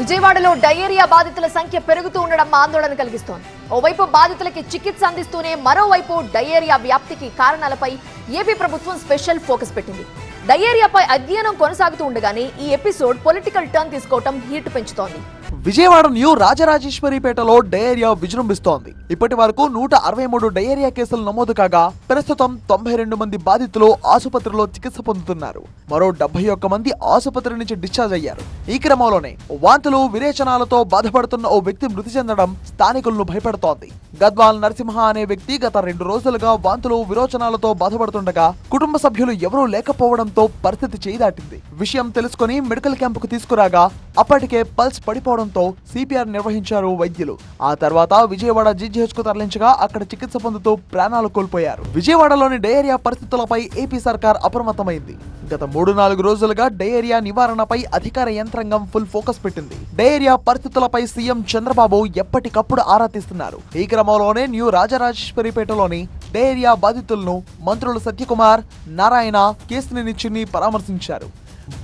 విజయవాడలో డయేరియా బాధితుల సంఖ్య పెరుగుతూ ఉండడం ఆందోళన కలిగిస్తోంది. ఓవైపు బాధితులకి చికిత్స అందిస్తూనే మరోవైపు డయేరియా వ్యాప్తికి కారణాలపై ఏపీ ప్రభుత్వం స్పెషల్ ఫోకస్ పెట్టింది. డయేరియాపై అధ్యయనం కొనసాగుతూ ఉండగానే ఈ ఎపిసోడ్ పొలిటికల్ టర్న్ తీసుకోవటం హీట్ పెంచుతోంది. విజయవాడ న్యూ రాజరాజేశ్వరిపేటలో డయేరియా విజృంభిస్తోంది. ఇప్పటి వరకు నూట అరవై మూడు డయేరియా కేసులు నమోదు కాగా ప్రస్తుతం తొంభై రెండు మంది బాధితులు ఆసుపత్రిలో చికిత్స పొందుతున్నారు. మరో డెబ్బై ఒక్క మంది ఆసుపత్రి నుంచి డిశ్చార్జ్ అయ్యారు. ఈ క్రమంలోనే వాంతులు విరేచనాలతో బాధపడుతున్న ఓ వ్యక్తి మృతి చెందడం స్థానికులను భయపెడుతోంది. గద్వాల్ నరసింహ అనే వ్యక్తి గత రెండు రోజులుగా వాంతులు విరోచనాలతో చేస్తుండగా కుటుంబ సభ్యులు ఎవరూ లేకపోవడంతో పరిస్థితి చేయిదాటింది. విషయం తెలుసుకుని మెడికల్ క్యాంపుకు తీసుకురాగా అప్పటికే పల్స్ పడిపోవడంతో సిపిఆర్ నిర్వహించారు వైద్యులు. ఆ తర్వాత విజయవాడ జీజీహెచ్కు తరలించగా అక్కడ చికిత్స పొందుతూ ప్రాణాలు కోల్పోయారు. విజయవాడలోని డయేరియా పరిస్థితులపై ఏపీ సర్కార్ అప్రమత్తమైంది. గత మూడు నాలుగు రోజులుగా డయేరియా నివారణపై అధికార యంత్రాంగం ఫుల్ ఫోకస్ పెట్టింది. డయేరియా పరిస్థితులపై సీఎం చంద్రబాబు ఎప్పటికప్పుడు ఆరా తీస్తున్నారు. ఈ క్రమంలోనే న్యూ రాజరాజేశ్వరిపేటలోని డయేరియా బాధితులను మంత్రులు సత్యకుమార్ నారాయణ కేసినేని చిన్ని పరామర్శించారు.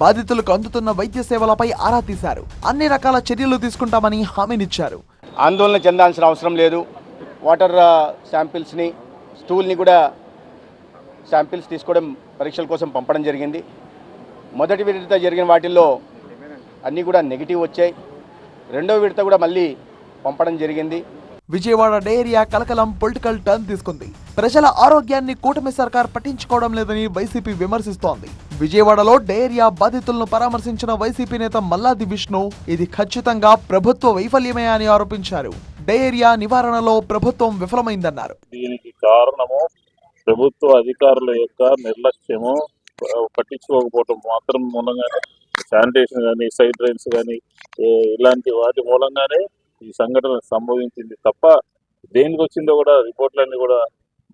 బాధితులకు అందుతున్న వైద్య సేవలపై ఆరా తీశారు. అన్ని రకాల చర్యలు తీసుకుంటామని హామీనిచ్చారు. ఆందోళన చెందాల్సిన అవసరం లేదు. వాటర్ శాంపిల్స్ని స్టూల్ని కూడా శాంపిల్స్ తీసుకోవడం పరీక్షల కోసం పంపడం జరిగింది. మొదటి విడత జరిగిన వాటిల్లో అన్నీ కూడా నెగిటివ్ వచ్చాయి. రెండో విడత కూడా మళ్ళీ పంపడం జరిగింది. విజయవాడ డయేరియా కలకలం పొలిటికల్ టర్న్ తీసుకుంది. ప్రజల ఆరోగ్యాన్ని కూటమి సర్కార్ పట్టించుకోవడం లేదని వైసీపీ విమర్శిస్తోంది. విజయవాడలో డయేరియా బాధితులను పరామర్శించిన వైసీపీ నేత మల్లాది విష్ణు ఇది ఖచ్చితంగా ప్రభుత్వ వైఫల్యమే అని ఆరోపించారు. డయేరియా నివారణలో ప్రభుత్వం విఫలమైందన్నారు. దీనికి కారణము ప్రభుత్వ అధికారుల యొక్క నిర్లక్ష్యము పట్టించుకోకపోవటం మాత్రం మూలంగానే శానిటేషన్ కానీ సైడ్ డ్రైన్స్ కానీ ఇలాంటి వాటి మూలంగానే ఈ సంఘటన సంభవించింది తప్ప దేనికి వచ్చిందో కూడా రిపోర్ట్లన్నీ కూడా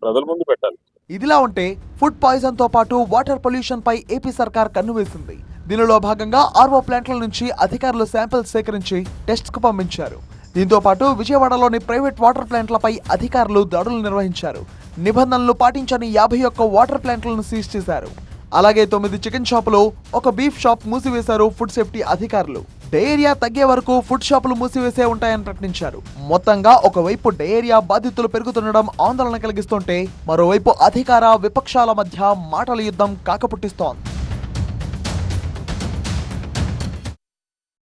ప్రజల ముందు పెట్టాలి. ఇదిలా ఉంటే ఫుడ్ పాయిజన్తో పాటు వాటర్ పొల్యూషన్ పై ఏపీ సర్కార్ కన్ను వేసింది. దీనిలో భాగంగా ఆర్ఓ ప్లాంట్ల నుంచి అధికారులు శాంపిల్స్ సేకరించి టెస్ట్కు పంపించారు. దీంతో పాటు విజయవాడలోని ప్రైవేట్ వాటర్ ప్లాంట్లపై అధికారులు దాడులు నిర్వహించారు. నిబంధనలు పాటించని యాభై ఒక్క వాటర్ ప్లాంట్లను సీజ్ చేశారు. అలాగే తొమ్మిది చికెన్ షాపులు ఒక బీఫ్ షాప్ మూసివేశారు ఫుడ్ సేఫ్టీ అధికారులు. డయేరియా తగ్గే వరకు ఫుడ్ షాపులు మూసివేసే ఉంటాయని ప్రకటించారు. మొత్తంగా ఒకవైపు డయేరియా బాధితులు పెరుగుతుండడం ఆందోళన కలిగిస్తుంటే మరోవైపు అధికార విపక్షాల మధ్య మాటల యుద్ధం కాకపుట్టిస్తోంది.